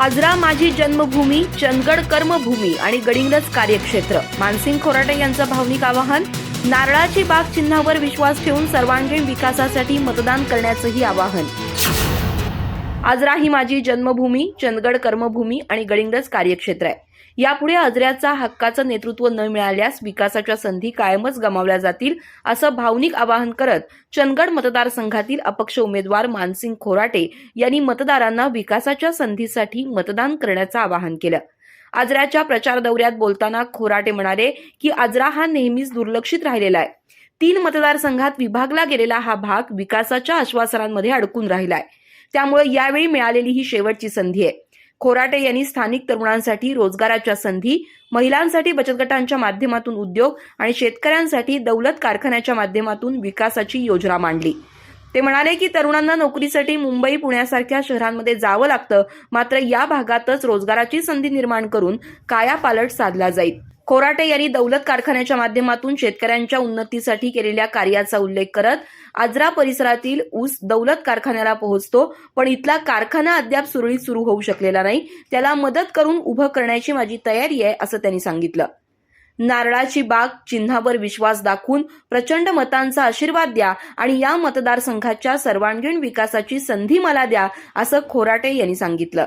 आजरा माझी जन्मभूमी चंदगड कर्मभूमी आणि गडिंगज कार्यक्षेत्र. मानसिंग खोराटे यांचं भावनिक आवाहन नारळाची बाग चिन्हावर विश्वास ठेवून सर्वांगीण विकासासाठी मतदान करण्याचंही आवाहन. आजरा ही माझी जन्मभूमी चंदगड कर्मभूमी आणि गडिंगज कार्यक्षेत्र आहे. यापुढे आजऱ्याचा हक्काचं नेतृत्व न मिळाल्यास विकासाच्या संधी कायमच गमावल्या जातील असं भावनिक आवाहन करत चंदगड मतदारसंघातील अपक्ष उमेदवार मानसिंग खोराटे यांनी मतदारांना विकासाच्या संधीसाठी मतदान करण्याचं आवाहन केलं. आजऱ्याच्या प्रचार दौऱ्यात बोलताना खोराटे म्हणाले की आजरा हा नेहमीच दुर्लक्षित राहिलेला आहे. तीन मतदारसंघात विभागला गेलेला हा भाग विकासाच्या आश्वासनांमध्ये अडकून राहिलाय. त्यामुळे यावेळी मिळालेली ही शेवटची संधी आहे. खोराटे यांनी स्थानिक तरुणांसाठी रोजगाराच्या संधी महिलांसाठी बचत गटांच्या माध्यमातून उद्योग आणि शेतकऱ्यांसाठी दौलत कारखान्याच्या माध्यमातून विकासाची योजना मांडली. ते म्हणाले की तरुणांना नोकरीसाठी मुंबई पुण्यासारख्या शहरांमध्ये जावं लागतं मात्र या भागातच रोजगाराची संधी निर्माण करून कायापालट साधला जाईल. खोराटे यांनी दौलत कारखान्याच्या माध्यमातून शेतकऱ्यांच्या उन्नतीसाठी केलेल्या कार्याचा उल्लेख करत आजरा परिसरातील ऊस दौलत कारखान्याला पोहोचतो पण इथला कारखाना अद्याप सुरळीत सुरू होऊ शकलेला नाही. त्याला मदत करून उभं करण्याची माझी तयारी आहे असं त्यांनी सांगितलं. नारळाची बाग चिन्हावर विश्वास दाखवून प्रचंड मतांचा आशीर्वाद द्या आणि या मतदारसंघाच्या सर्वांगीण विकासाची संधी मला द्या असं खोराटे यांनी सांगितलं.